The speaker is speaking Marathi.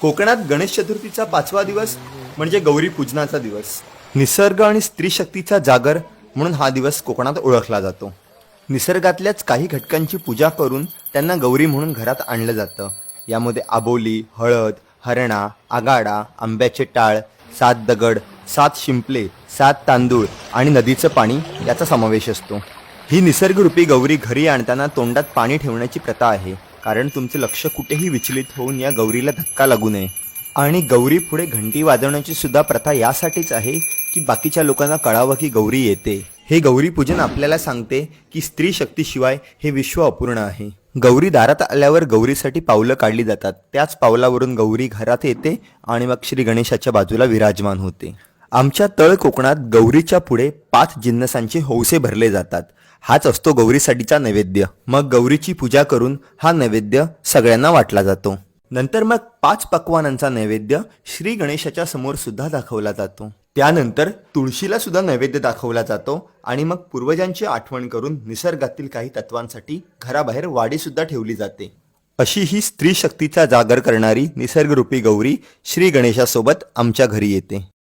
कोकणात गणेश चतुर्थीचा पाचवा दिवस म्हणजे गौरी पूजनाचा दिवस. निसर्ग आणि स्त्री शक्तीचा जागर म्हणून हा दिवस कोकणात ओळखला जातो. निसर्गातल्याच काही घटकांची पूजा करून त्यांना गौरी म्हणून घरात आणलं जातं. यामध्ये आबोली हळद हरणा आगाडा आंब्याचे टाळ सात दगड सात शिंपले सात तांदूळ आणि नदीचं पाणी याचा समावेश असतो. ही निसर्गरूपी गौरी घरी आणताना तोंडात पाणी ठेवण्याची प्रथा आहे. कारण तुमचं लक्ष कुठेही विचलित होऊन या गौरीला धक्का लागू नये. आणि गौरी पुढे घंटी वाजवण्याची सुद्धा प्रथा यासाठीच आहे की बाकीच्या लोकांना कळावं की गौरी येते. हे गौरी पूजन आपल्याला सांगते की स्त्री शक्तीशिवाय हे विश्व अपूर्ण आहे. गौरी दारात आल्यावर गौरीसाठी पावलं काढली जातात. त्याच पावलावरून गौरी घरात येते आणि मग श्री गणेशाच्या बाजूला विराजमान होते. आमच्या तळ कोकणात गौरीच्या पुढे पाच जिन्नसांचे हौसे भरले जातात. हाच असतो गौरीसाठीचा नैवेद्य. मग गौरीची पूजा करून हा नैवेद्य सगळ्यांना वाटला जातो. नंतर मग पाच पक्वानांचा नैवेद्य श्री गणेशाच्या समोर सुद्धा दाखवला जातो. त्यानंतर तुळशीला सुद्धा नैवेद्य दाखवला जातो आणि मग पूर्वजांची आठवण करून निसर्गातील काही तत्वांसाठी घराबाहेर वाडी सुद्धा ठेवली जाते. अशी ही स्त्री शक्तीचा जागर करणारी निसर्गरूपी गौरी श्री गणेशासोबत आमच्या घरी येते.